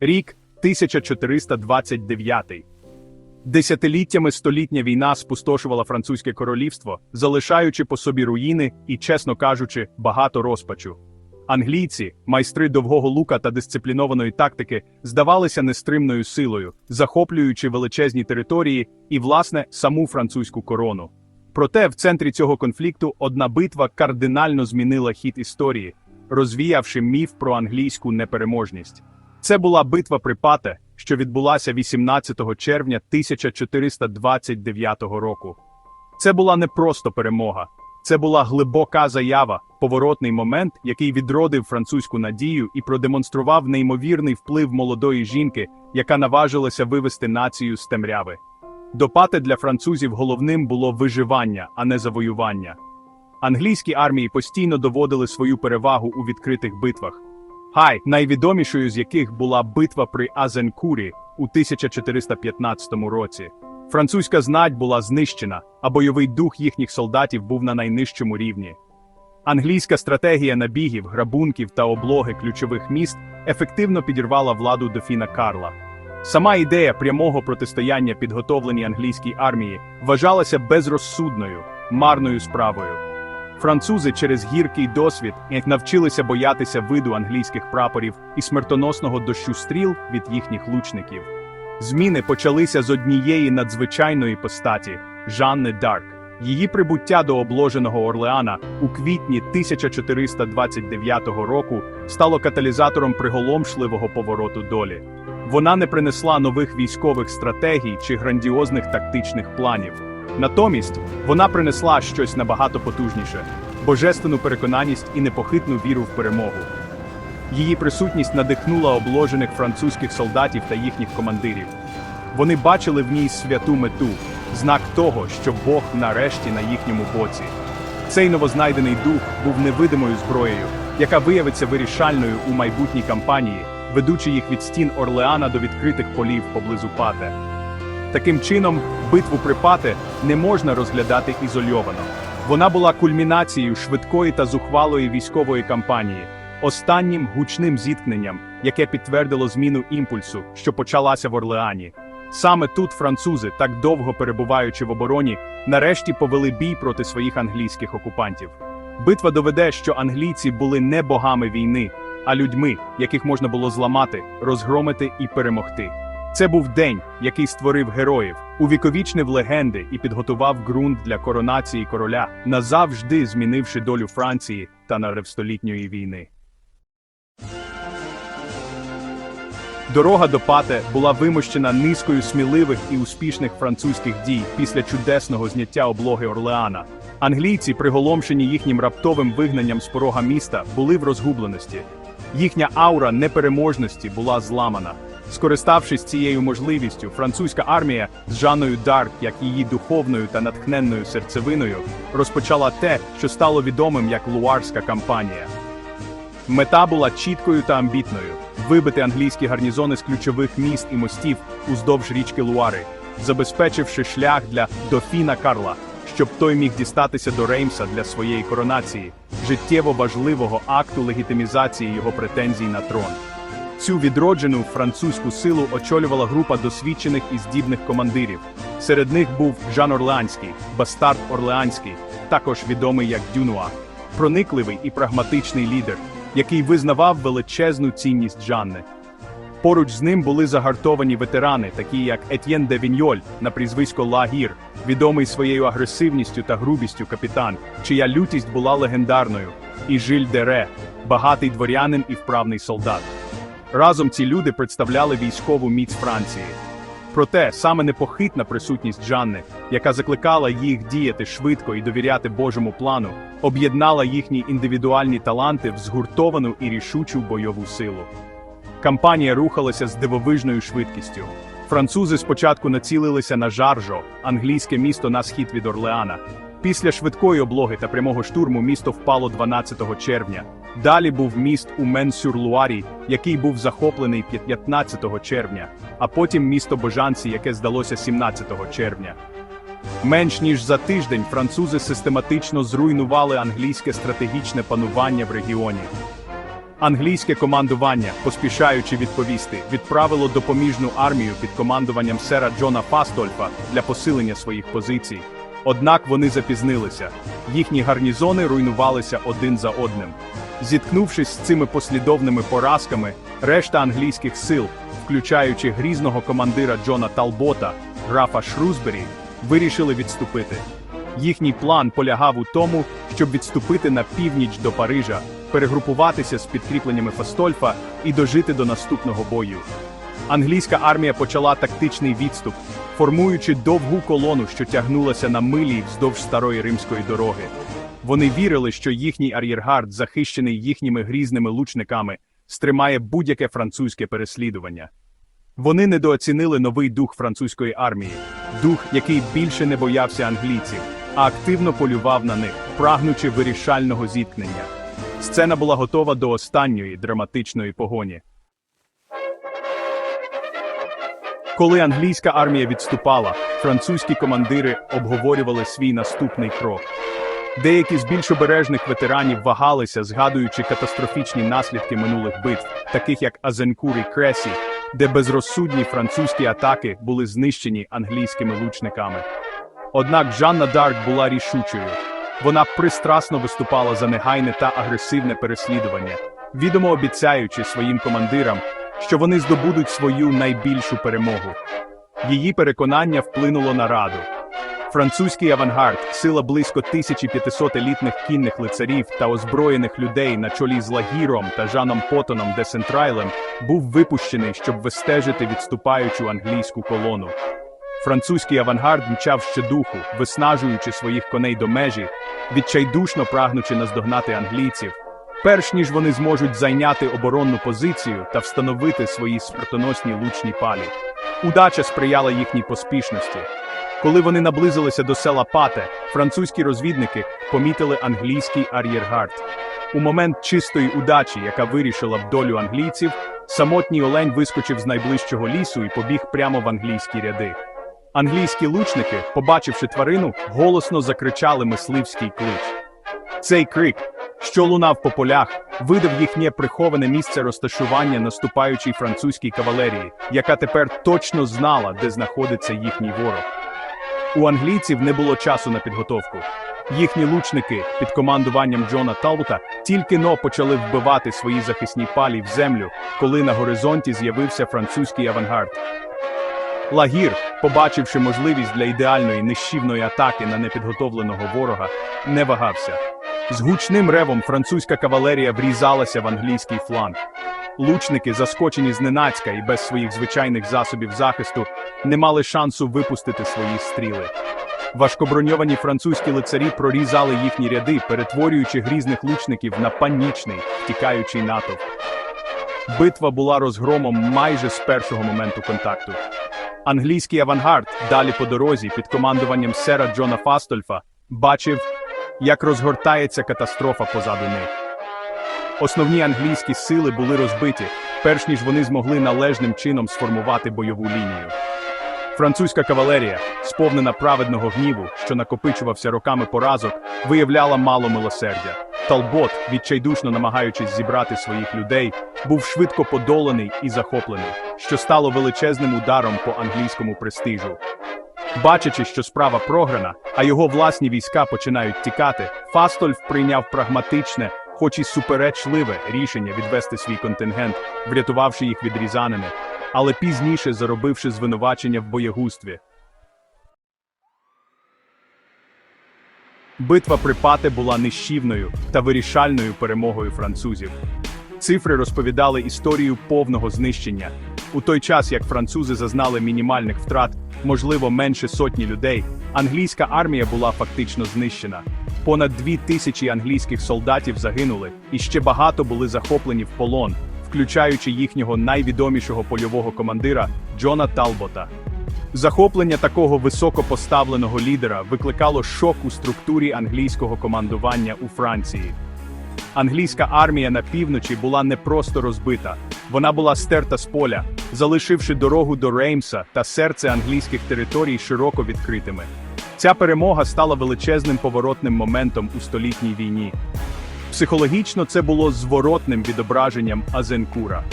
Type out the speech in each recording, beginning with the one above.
Рік 1429. Десятиліттями столітня війна спустошувала французьке королівство, залишаючи по собі руїни і, чесно кажучи, багато розпачу. Англійці, майстри довгого лука та дисциплінованої тактики, здавалися нестримною силою, захоплюючи величезні території і, власне, саму французьку корону. Проте в центрі цього конфлікту одна битва кардинально змінила хід історії, розвіявши міф про англійську непереможність. Це була битва при Пате, що відбулася 18 червня 1429 року. Це була не просто перемога, це була глибока заява, поворотний момент, який відродив французьку надію і продемонстрував неймовірний вплив молодої жінки, яка наважилася вивести націю з темряви. До Пате для французів головним було виживання, а не завоювання. Англійські армії постійно доводили свою перевагу у відкритих битвах. Гай, найвідомішою з яких була битва при Азенкурі у 1415 році. Французька знать була знищена, а бойовий дух їхніх солдатів був на найнижчому рівні. Англійська стратегія набігів, грабунків та облоги ключових міст ефективно підірвала владу дофіна Карла. Сама ідея прямого протистояння підготовленій англійській армії вважалася безрозсудною, марною справою. Французи через гіркий досвід навчилися боятися виду англійських прапорів і смертоносного дощу стріл від їхніх лучників. Зміни почалися з однієї надзвичайної постаті Жанни Дарк. Її прибуття до обложеного Орлеана у квітні 1429 року стало каталізатором приголомшливого повороту долі. Вона не принесла нових військових стратегій чи грандіозних тактичних планів. Натомість вона принесла щось набагато потужніше божественну переконаність і непохитну віру в перемогу. Її присутність надихнула обложених французьких солдатів та їхніх командирів. Вони бачили в ній святу мету, знак того, що Бог нарешті на їхньому боці. Цей новознайдений дух був невидимою зброєю, яка виявиться вирішальною у майбутній кампанії, ведучи їх від стін Орлеана до відкритих полів поблизу Пате. Таким чином, битву при Пате не можна розглядати ізольовано. Вона була кульмінацією швидкої та зухвалої військової кампанії, останнім гучним зіткненням, яке підтвердило зміну імпульсу, що почалася в Орлеані. Саме тут французи, так довго перебуваючи в обороні, нарешті повели бій проти своїх англійських окупантів. Битва доведе, що англійці були не богами війни, а людьми, яких можна було зламати, розгромити і перемогти. Це був день, який створив героїв, увіковічнив легенди і підготував ґрунт для коронації короля, назавжди змінивши долю Франції та наревстолітньої війни. Дорога до Пате була вимощена низкою сміливих і успішних французьких дій після чудесного зняття облоги Орлеана. Англійці, приголомшені їхнім раптовим вигнанням з порога міста, були в розгубленості. Їхня аура непереможності була зламана. Скориставшись цією можливістю, французька армія з Жанною Дарк, як її духовною та натхненною серцевиною, розпочала те, що стало відомим як Луарська кампанія. Мета була чіткою та амбітною вибити англійські гарнізони з ключових міст і мостів уздовж річки Луари, забезпечивши шлях для дофіна Карла, щоб той міг дістатися до Реймса для своєї коронації, життєво важливого акту легітимізації його претензій на трон. Цю відроджену французьку силу очолювала група досвідчених і здібних командирів. Серед них був Жан Орлеанський, бастард Орлеанський, також відомий як Дюнуа, проникливий і прагматичний лідер, який визнавав величезну цінність Жанни. Поруч з ним були загартовані ветерани, такі як Етьєн де Віньоль на прізвисько Лагір, відомий своєю агресивністю та грубістю капітан, чия лютість була легендарною, і Жиль Дере, багатий дворянин і вправний солдат. Разом ці люди представляли військову міць Франції. Проте саме непохитна присутність Жанни, яка закликала їх діяти швидко і довіряти Божому плану, об'єднала їхні індивідуальні таланти в згуртовану і рішучу бойову силу. Кампанія рухалася з дивовижною швидкістю. Французи спочатку націлилися на Жаржо, англійське місто на схід від Орлеана. Після швидкої облоги та прямого штурму місто впало 12 червня. Далі був міст у Мен-сюр-Луарі, який був захоплений 15 червня, а потім місто Божанці, яке здалося 17 червня. Менш ніж за тиждень французи систематично зруйнували англійське стратегічне панування в регіоні. Англійське командування, поспішаючи відповісти, відправило допоміжну армію під командуванням сера Джона Фастольфа для посилення своїх позицій. Однак вони запізнилися. Їхні гарнізони руйнувалися один за одним. Зіткнувшись з цими послідовними поразками, решта англійських сил, включаючи грізного командира Джона Талбота, графа Шрусбері, вирішили відступити. Їхній план полягав у тому, щоб відступити на північ до Парижа, перегрупуватися з підкріпленнями Фастольфа і дожити до наступного бою. Англійська армія почала тактичний відступ, формуючи довгу колону, що тягнулася на милі вздовж старої римської дороги. Вони вірили, що їхній ар'єргард, захищений їхніми грізними лучниками, стримає будь-яке французьке переслідування. Вони недооцінили новий дух французької армії, дух, який більше не боявся англійців, а активно полював на них, прагнучи вирішального зіткнення. Сцена була готова до останньої драматичної погоні. Коли англійська армія відступала, французькі командири обговорювали свій наступний крок. Деякі з більш обережних ветеранів вагалися, згадуючи катастрофічні наслідки минулих битв, таких як Азенкур і Кресі, де безрозсудні французькі атаки були знищені англійськими лучниками. Однак Жанна Дарк була рішучою. Вона пристрасно виступала за негайне та агресивне переслідування, відомо обіцяючи своїм командирам, що вони здобудуть свою найбільшу перемогу. Її переконання вплинуло на раду. Французький авангард, сила близько 1500 елітних кінних лицарів та озброєних людей на чолі з Лагіром та Жаном Потоном де Сентрайлем, був випущений, щоб вистежити відступаючу англійську колону. Французький авангард мчав щодуху, виснажуючи своїх коней до межі, відчайдушно прагнучи наздогнати англійців, перш ніж вони зможуть зайняти оборонну позицію та встановити свої смертоносні лучні палі. Удача сприяла їхній поспішності. Коли вони наблизилися до села Пате, французькі розвідники помітили англійський ар'єргард. У момент чистої удачі, яка вирішила б долю англійців, самотній олень вискочив з найближчого лісу і побіг прямо в англійські ряди. Англійські лучники, побачивши тварину, голосно закричали мисливський клич. Цей крик, що лунав по полях, видав їхнє приховане місце розташування наступаючій французькій кавалерії, яка тепер точно знала, де знаходиться їхній ворог. У англійців не було часу на підготовку. Їхні лучники під командуванням Джона Талбота тільки но почали вбивати свої захисні палі в землю, коли на горизонті з'явився французький авангард. Лагір, побачивши можливість для ідеальної нищівної атаки на непідготовленого ворога, не вагався. З гучним ревом французька кавалерія врізалася в англійський фланг. Лучники, заскочені зненацька і без своїх звичайних засобів захисту, не мали шансу випустити свої стріли. Важкоброньовані французькі лицарі прорізали їхні ряди, перетворюючи грізних лучників на панічний, втікаючий натовп. Битва була розгромом майже з першого моменту контакту. Англійський авангард, далі по дорозі, під командуванням сера Джона Фастольфа, бачив, як розгортається катастрофа позаду них. Основні англійські сили були розбиті, перш ніж вони змогли належним чином сформувати бойову лінію. Французька кавалерія, сповнена праведного гніву, що накопичувався роками поразок, виявляла мало милосердя. Талбот, відчайдушно намагаючись зібрати своїх людей, був швидко подоланий і захоплений, що стало величезним ударом по англійському престижу. Бачачи, що справа програна, а його власні війська починають тікати, Фастольф прийняв прагматичне, хоч і суперечливе рішення відвести свій контингент, врятувавши їх від різанини, але пізніше заробивши звинувачення в боєгустві. Битва при Пате була нищівною та вирішальною перемогою французів. Цифри розповідали історію повного знищення. У той час, як французи зазнали мінімальних втрат, можливо, менше сотні людей, англійська армія була фактично знищена. Понад дві тисячі англійських солдатів загинули, і ще багато були захоплені в полон, включаючи їхнього найвідомішого польового командира Джона Талбота. Захоплення такого високопоставленого лідера викликало шок у структурі англійського командування у Франції. Англійська армія на півночі була не просто розбита, вона була стерта з поля, залишивши дорогу до Реймса та серце англійських територій широко відкритими. Ця перемога стала величезним поворотним моментом у столітній війні. Психологічно це було зворотним відображенням Азенкура.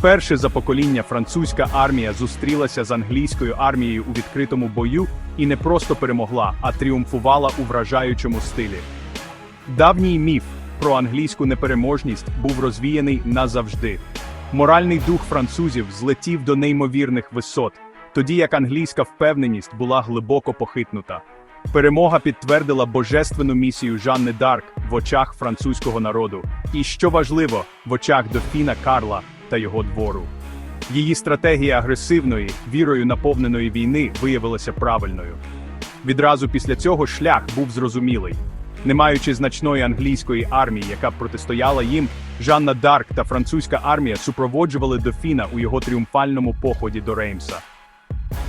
Вперше за покоління французька армія зустрілася з англійською армією у відкритому бою і не просто перемогла, а тріумфувала у вражаючому стилі. Давній міф про англійську непереможність був розвіяний назавжди. Моральний дух французів злетів до неймовірних висот, тоді як англійська впевненість була глибоко похитнута. Перемога підтвердила божественну місію Жанни Дарк в очах французького народу, і що важливо, в очах дофіна Карла та його двору. Її стратегія агресивної, вірою наповненої війни виявилася правильною. Відразу після цього шлях був зрозумілий. Не маючи значної англійської армії, яка б протистояла їм, Жанна Дарк та французька армія супроводжували дофіна у його тріумфальному поході до Реймса.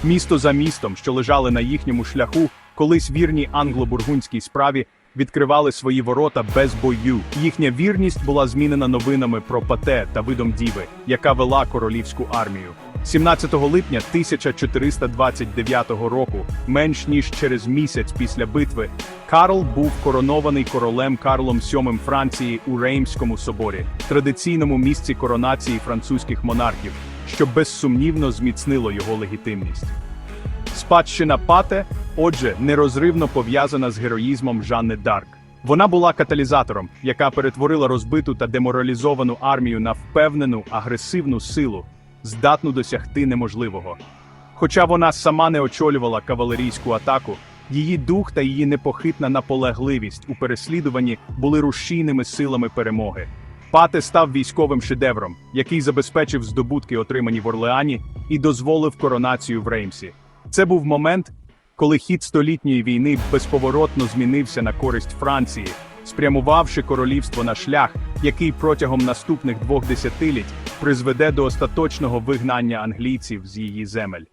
Місто за містом, що лежали на їхньому шляху, колись вірні англо-бургундській справі, відкривали свої ворота без бою. Їхня вірність була змінена новинами про Пате та видом Діви, яка вела королівську армію. 17 липня 1429 року, менш ніж через місяць після битви, Карл був коронований королем Карлом VII Франції у Реймському соборі, традиційному місці коронації французьких монархів, що безсумнівно зміцнило його легітимність. Спадщина Пате, отже, нерозривно пов'язана з героїзмом Жанни Дарк. Вона була каталізатором, яка перетворила розбиту та деморалізовану армію на впевнену, агресивну силу, здатну досягти неможливого. Хоча вона сама не очолювала кавалерійську атаку, її дух та її непохитна наполегливість у переслідуванні були рушійними силами перемоги. Пате став військовим шедевром, який забезпечив здобутки, отримані в Орлеані, і дозволив коронацію в Реймсі. Це був момент, коли хід столітньої війни безповоротно змінився на користь Франції, спрямувавши королівство на шлях, який протягом наступних двох десятиліть призведе до остаточного вигнання англійців з її земель.